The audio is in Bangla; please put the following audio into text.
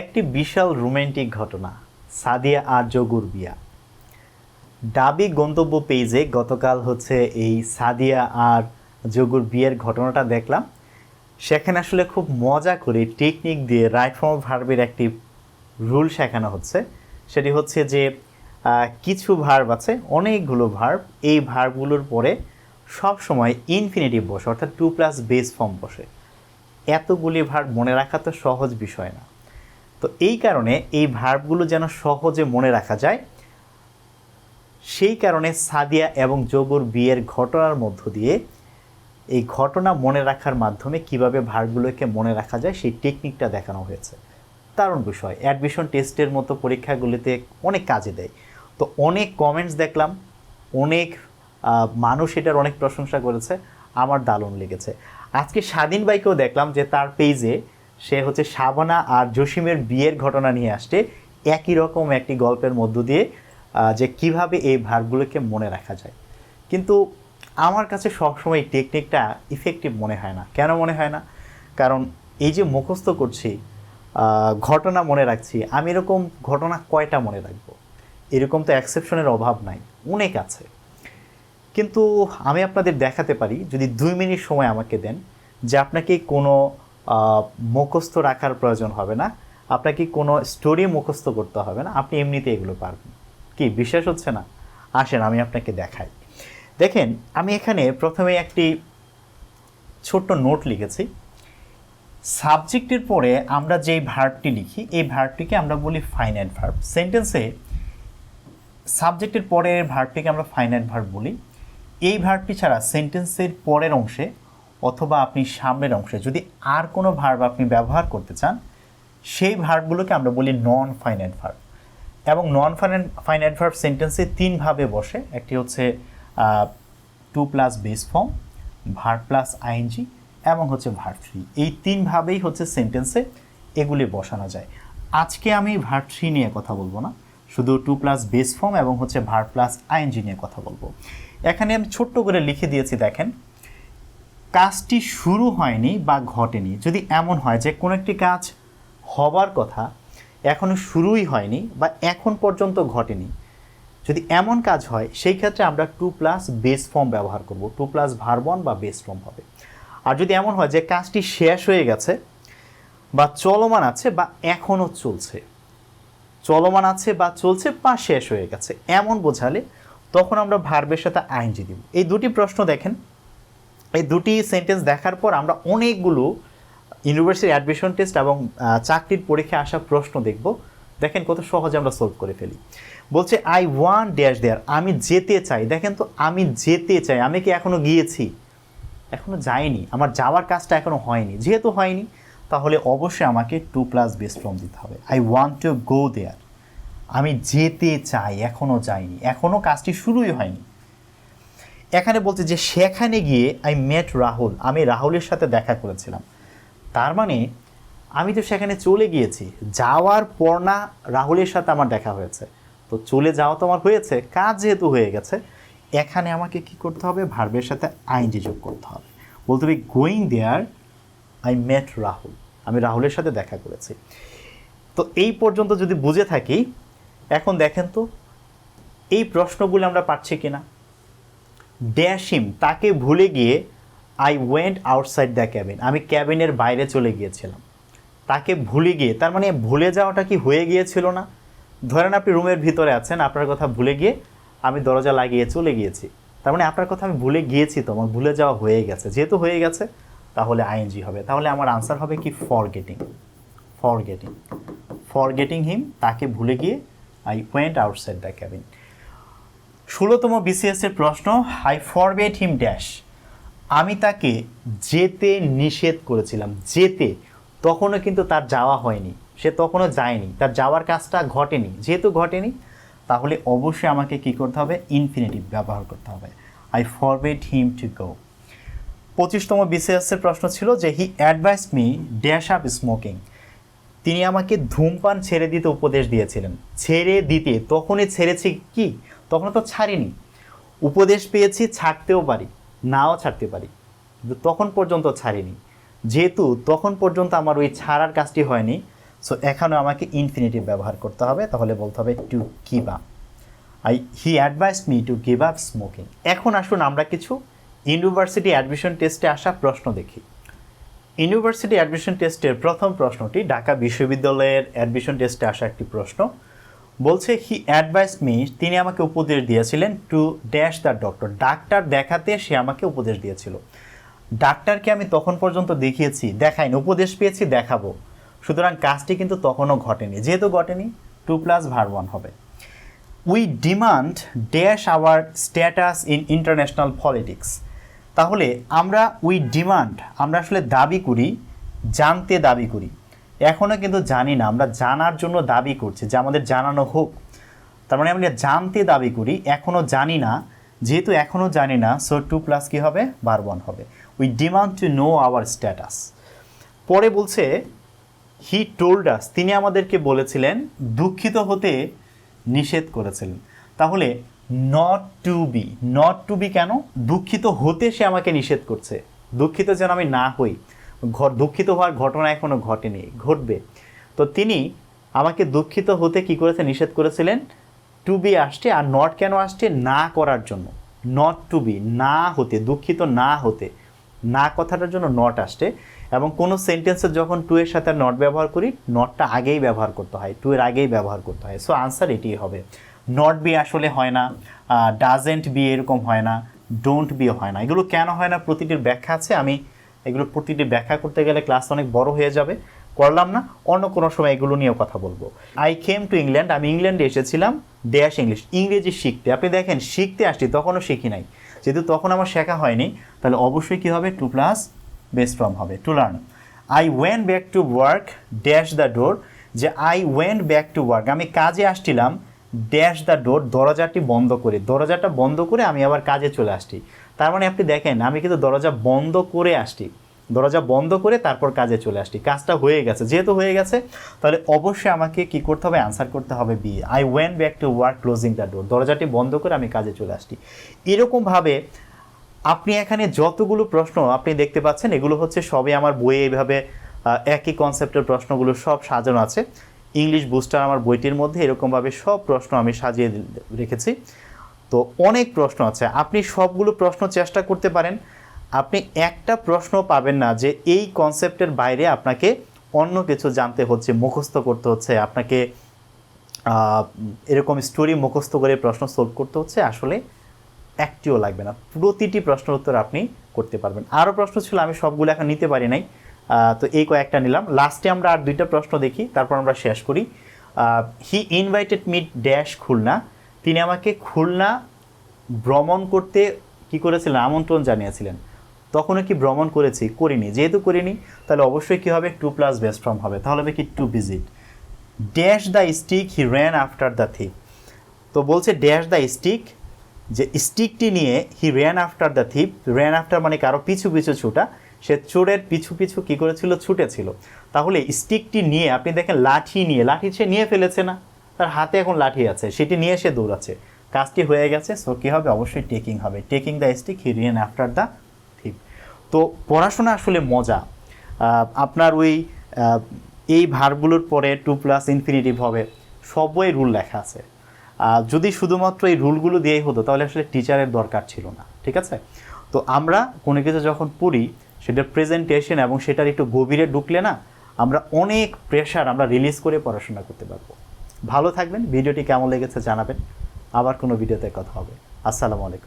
একটি বিশাল রোমান্টিক ঘটনা, সাদিয়া আর জগুর বিয়া। ডাবি গন্তব্য পেজে গতকাল হচ্ছে এই সাদিয়া আর জগুর বিয়ের ঘটনাটা দেখলাম। সেখানে আসলে খুব মজা করে টেকনিক দিয়ে রাইট ফর্ম ভার্বের একটি রুল শেখানো হচ্ছে। সেটি হচ্ছে যে কিছু ভার্ব আছে, অনেকগুলো ভার্ব এই ভার্বগুলোর পরে সব সময় ইনফিনিটিভ বসে, অর্থাৎ টু প্লাস বেস ফর্ম বসে। এতগুলি ভার্ব মনে রাখা তো সহজ বিষয় না। তো এই কারণে এই ভার্বগুলো যেন সহজে মনে রাখা যায়। সেই কারণে সাদিয়া এবং যোগুর বিয়ের ঘটনার মধ্য দিয়ে এই ঘটনা মনে রাখার মাধ্যমে কীভাবে ভার্বগুলোকে মনে রাখা যায় সেই টেকনিকটা দেখানো হয়েছে। দারুণ বিষয়। অ্যাডমিশন টেস্টের মতো পরীক্ষাগুলিতে অনেক কাজে দেয়। তো অনেক কমেন্টস দেখলাম, অনেক মানুষ এটার অনেক প্রশংসা করেছে, আমার দারুণ লেগেছে। আজকে স্বাধীন বাইকেও দেখলাম যে তার পেজে সে হচ্ছে শাবানা আর জসিমের বিয়ের ঘটনা নিয়ে আসছে। একই রকম একটি গল্পের মধ্য দিয়ে যে কীভাবে এই ভার্বগুলোকে মনে রাখা যায়। কিন্তু আমার কাছে সবসময় এই টেকনিকটা ইফেক্টিভ মনে হয় না। কেন মনে হয় না? কারণ এই যে মুখস্থ করছি ঘটনা মনে রাখছি, আমি এরকম ঘটনা কয়টা মনে রাখব? এরকম তো অ্যাকসেপশনের অভাব নাই, অনেক আছে। কিন্তু আমি আপনাদের দেখাতে পারি, যদি দুই মিনিট সময় আমাকে দেন, যে আপনাকে কোনো মুখস্থ রাখার প্রয়োজন হবে না। আপনাকে কোনো স্টোরি মুখস্থ করতে হবে না। আপনি এমনিতে এগুলো পারবেন। কি, বিশ্বাস হচ্ছে না? আসেন, আমি আপনাকে দেখাই। দেখেন, আমি এখানে প্রথমে একটি ছোট্ট নোট লিখেছি। সাবজেক্টের পরে আমরা যেই ভার্বটি লিখি, এই ভার্বটিকে আমরা বলি ফাইনাইট ভার্ব সেন্টেন্সে সাবজেক্টের পরের ভার্বটিকে আমরা ফাইনাইট ভার্ব বলি। এই ভার্বটি ছাড়া সেন্টেন্সের পরের অংশে অথবা আপনি সামনের অংশে, যদি আর কোনো ভার্ব আপনি ব্যবহার করতে চান, সেই ভার্বগুলোকে আমরা বলি নন ফাইনাইট ভার্ব এবং নন ফাইনাইট ভার্ব সেন্টেন্সে তিনভাবে বসে, একটি হচ্ছে to plus base form verb plus ING এবং হচ্ছে ভার্ব থ্রি এই তিনভাবেই হচ্ছে সেন্টেন্সে এগুলি বসানো যায়। আজকে আমি ভার্ব থ্রি নিয়ে কথা বলব না, শুধু টু প্লাস বেস ফর্ম এবং হচ্ছে ভার্ব প্লাস আইএনজি নিয়ে কথা বলব। এখানে আমি ছোট্ট করে লিখে দিয়েছি, দেখেন। কাজটি শুরু হয়নি বা ঘটেনি, যদি এমন হয় যে কোনো একটি কাজ হবার কথা এখনও শুরুই হয়নি বা এখন পর্যন্ত ঘটেনি, যদি এমন কাজ হয়, সেই ক্ষেত্রে আমরা টু প্লাস বেস ফর্ম ব্যবহার করব। টু প্লাস ভার্বন বা বেস ফর্ম হবে। আর যদি এমন হয় যে কাজটি শেষ হয়ে গেছে বা চলমান আছে বা এখনও চলছে, চলমান আছে বা চলছে বা শেষ হয়ে গেছে, এমন বোঝালে তখন আমরা ভার্বের সাথে আইনজি দিব। এই দুটি প্রশ্ন দেখেন। এই দুটি সেন্টেন্স দেখার পর আমরা অনেকগুলো ইউনিভার্সিটি অ্যাডমিশন টেস্ট এবং চাকরির পরীক্ষায় আসা প্রশ্ন দেখব। দেখেন কত সহজে আমরা সলভ করে ফেলি। বলছে আই ওয়ান ড্যাশ দেয়ার আমি যেতে চাই। দেখেন তো, আমি যেতে চাই। আমি কি এখনও গিয়েছি? এখনও যাইনি। আমার যাওয়ার কাজটা এখনও হয়নি। যেহেতু হয়নি, তাহলে অবশ্যই আমাকে টু প্লাস বেস ফর্ম দিতে হবে। I want to go there আমি যেতে চাই এখনও যাইনি। এখনও কাজটি শুরুই হয়নি। এখানে বলছে যে সেখানে গিয়ে আই মেট রাহুল, আমি রাহুলের সাথে দেখা করেছিলাম। তার মানে আমি তো সেখানে চলে গিয়েছি। যাওয়ার পর না রাহুলের সাথে আমার দেখা হয়েছে। তো চলে যাওয়া তো আমার হয়েছে, কাজ যেহেতু হয়ে গেছে, এখানে আমাকে কি করতে হবে? ভার্বের সাথে আইনজি যোগ করতে হবে। বলতে হবে going there I met Rahul, আমি রাহুলের সাথে দেখা করেছি। তো এই পর্যন্ত যদি বুঝে থাকি, এখন দেখেন তো, এই প্রশ্নগুলো আমরা পাচ্ছি কিনা? ড্যাশিম, তাকে ভুলে গিয়ে I went outside the cabin আমি ক্যাবিনের বাইরে চলে গিয়েছিলাম। তাকে ভুলে গিয়ে, তার মানে ভুলে যাওয়াটা কি হয়ে গিয়েছিল না? ধরেন আপনি রুমের ভিতরে আছেন, আপনার কথা ভুলে গিয়ে আমি দরজা লাগিয়ে চলে গিয়েছি। তার মানে আপনার কথা আমি ভুলে গিয়েছি তো, আমার ভুলে যাওয়া হয়ে গেছে। যেহেতু হয়ে গেছে, তাহলে আইএনজি হবে। তাহলে আমার আনসার হবে কি for getting for getting for getting him তাকে ভুলে গিয়ে I went outside the cabin ষোলোতম বিসিএস এর প্রশ্ন হাই ফরবেট হিম ড্যাশ আমি তাকে যেতে নিষেধ করেছিলাম, যেতে। তখনও কিন্তু তার যাওয়া হয়নি, সে তখনও যায়নি। তার যাওয়ার কাজটা ঘটেনি। যেহেতু ঘটেনি, তাহলে অবশ্যই আমাকে কি করতে হবে? ইনফিনিটিভ ব্যবহার করতে হবে। আই ফরবেট হিম টু গো পঁচিশতম বিসিএস এর প্রশ্ন ছিল যে he advise me dash up smoking তিনি আমাকে ধূমপান ছেড়ে দিতে উপদেশ দিয়েছিলেন। ছেড়ে দিতে? তখনই ছেড়েছি কি? তখন তো ছাড়িনি। উপদেশ পেয়েছি, ছাড়তেও পারি, নাও ছাড়তে পারি। কিন্তু তখন পর্যন্ত ছাড়িনি। যেহেতু তখন পর্যন্ত আমার ওই ছাড়ার কাজটি হয়নি সো এখানে আমাকে ইনফিনিটিভ ব্যবহার করতে হবে, তাহলে বলতে হবে to give up I he advise me to give up smoking এখন আসুন আমরা কিছু ইউনিভার্সিটি অ্যাডমিশন টেস্টে আসা প্রশ্ন দেখি। ইউনিভার্সিটি অ্যাডমিশন টেস্টের প্রথম প্রশ্নটি ঢাকা বিশ্ববিদ্যালয়ের অ্যাডমিশন টেস্টে আসা একটি প্রশ্ন। বলছে হি অ্যাডভাইস মি তিনি আমাকে উপদেশ দিয়েছিলেন টু ড্যাশ দ্য ডক্টর ডাক্তার দেখাতে সে আমাকে উপদেশ দিয়েছিল। ডাক্তারকে আমি তখন পর্যন্ত দেখিয়েছি, দেখাইনি, উপদেশ পেয়েছি, দেখাবো। সুতরাং কাজটি কিন্তু তখনও ঘটেনি, যেহেতু ঘটেনি, টু প্লাস ভার ওয়ান হবে। We demand dash our status in international politics. তাহলে আমরা উই ডিমান্ড, আমরা আসলে দাবি করি, জানতে দাবি করি। এখনও কিন্তু জানি না, আমরা জানার জন্য দাবি করছি যে আমাদের জানানো হোক। তার মানে আমরা জানতে দাবি করি এখনও জানি না, যেহেতু এখনও জানি না সো টু প্লাস কী হবে? বার ওয়ান হবে। We demand to know our status পরে বলছে হি টোল্ড আস তিনি আমাদেরকে বলেছিলেন, দুঃখিত হতে নিষেধ করেছিলেন। তাহলে not to be not to be কেন? দুঃখিত হতে সে আমাকে নিষেধ করছে। দুঃখিত যেন আমি না হই। দুঃখিত হওয়ার ঘটনা এখনও ঘটেনি, ঘটবে। তো তিনি আমাকে দুঃখিত হতে কি করেছে, নিষেধ করেছিলেন? টু বি আসছে আর নট কেন আসছে? না করার জন্য। নট টু বি না হতে, দুঃখিত না হতে। না কথাটার জন্য নট আসছে এবং কোনো সেন্টেন্সে যখন টু এর সাথে নট ব্যবহার করি নটটা আগেই ব্যবহার করতে হয় টু এর আগেই ব্যবহার করতে হয়। সো আনসার এটিই হবে। নট বি আসলে হয় না ডাজেন্ট বি এরকম হয় না ডোন্ট বি হয় না। এগুলো কেন হয় না, প্রতিটির ব্যাখ্যা আছে, আমি এগুলো প্রতিটি ব্যাখ্যা করতে গেলে ক্লাস অনেক বড় হয়ে যাবে। করলাম না, অন্য কোনো সময় এগুলো নিয়েও কথা বলব। আই কেম টু ইংল্যান্ড আমি ইংল্যান্ডে এসেছিলাম ড্যাশ ইংলিশ ইংরেজি শিখতে। আপনি দেখেন, শিখতে আসছি, তখনও শিখি নাই। যেহেতু তখন আমার শেখা হয়নি, তাহলে অবশ্যই কী হবে? টু প্লাস বেস ফ্রম হবে to learn I went back to work dash the door যে I went back to work আমি কাজে আসছিলাম ড্যাশ দ্য ডোর দরজাটি বন্ধ করে। দরজাটা বন্ধ করে আমি আবার কাজে চলে আসছি। তার মানে আপনি দেখেন, আমি কিন্তু দরজা বন্ধ করে আসছি। দরজা বন্ধ করে তারপর কাজে চলে আসছি। কাজটা হয়ে গেছে। যেহেতু হয়ে গেছে, তাহলে অবশ্যই আমাকে কি করতে হবে? অ্যান্সার করতে হবে B I went back to work closing the door দরজাটি বন্ধ করে আমি কাজে চলে আসছি। এরকমভাবে আপনি এখানে যতগুলো প্রশ্ন আপনি দেখতে পাচ্ছেন, এগুলো হচ্ছে সবই আমার বইয়ে এইভাবে একই কনসেপ্টের প্রশ্নগুলো সব সাজানো আছে। ইংলিশ বুস্টার আমার বইটির মধ্যে এরকমভাবে সব প্রশ্ন আমি সাজিয়ে রেখেছি। তো অনেক প্রশ্ন আছে। আপনি সবগুলো প্রশ্ন চেষ্টা করতে পারেন। আপনি একটা প্রশ্ন পাবেন না যে এই কনসেপ্টের বাইরে আপনাকে অন্য কিছু জানতে হচ্ছে, মুখস্থ করতে হচ্ছে, আপনাকে এরকম স্টোরি মুখস্থ করে প্রশ্ন সলভ করতে হচ্ছে। আসলে একটিও লাগবে না। প্রতিটি প্রশ্নের উত্তর আপনি করতে পারবেন। আরও প্রশ্ন ছিল, আমি সবগুলো এখন নিতে পারি নাই। তো এই কয়েকটা নিলাম। লাস্টে আমরা আর দুইটা প্রশ্ন দেখি, তারপর আমরা শেষ করি। He invited meet dash Khulna. তিনি আমাকে খুলনা ভ্রমণ করতে কি করেছিলেন? আমন্ত্রণ জানিয়েছিলেন। তখনও কি ভ্রমণ করেছি? করিনি। যেহেতু করিনি, তাহলে অবশ্যই কী হবে? টু প্লাস বেস্ট ফর্ম হবে। তাহলে হবে কি to visit. Dash the stick he ran after the thief তো বলছে ড্যাশ দ্য স্টিক, যে স্টিকটি নিয়ে he ran after the thief ran after মানে কারও পিছু পিছু ছুটা। সে চোরের পিছু পিছু কী করেছিল? ছুটেছিল। তাহলে স্টিকটি নিয়ে, আপনি দেখেন, লাঠি নিয়ে, লাঠি সে নিয়ে ফেলেছে না? তার হাতে এখন লাঠি আছে, সেটি নিয়ে সে দৌড়াচ্ছে। কাজটি হয়ে গেছে সো কী হবে? অবশ্যই টেকিং হবে। Taking the stick he ran after the thief তো পড়াশোনা আসলে মজা। আপনার ওই এই ভারগুলোর পরে টু প্লাস ইনফিনিটিভ হবে, সবই রুল লেখা আছে। যদি শুধুমাত্র এই রুলগুলো দিয়েই হতো, তাহলে আসলে টিচারের দরকার ছিল না, ঠিক আছে? তো আমরা কোনো কিছু যখন পড়ি সেটার প্রেজেন্টেশন এবং সেটার একটু গভীরে ঢুকলে না, আমরা অনেক প্রেশার আমরা রিলিজ করে পড়াশোনা করতে পারব। ভালো থাকবেন ভিডিওটি কেমন লেগেছে জানাবেন। আবার কোনো ভিডিওতে কথা হবে। আসসালামু আলাইকুম।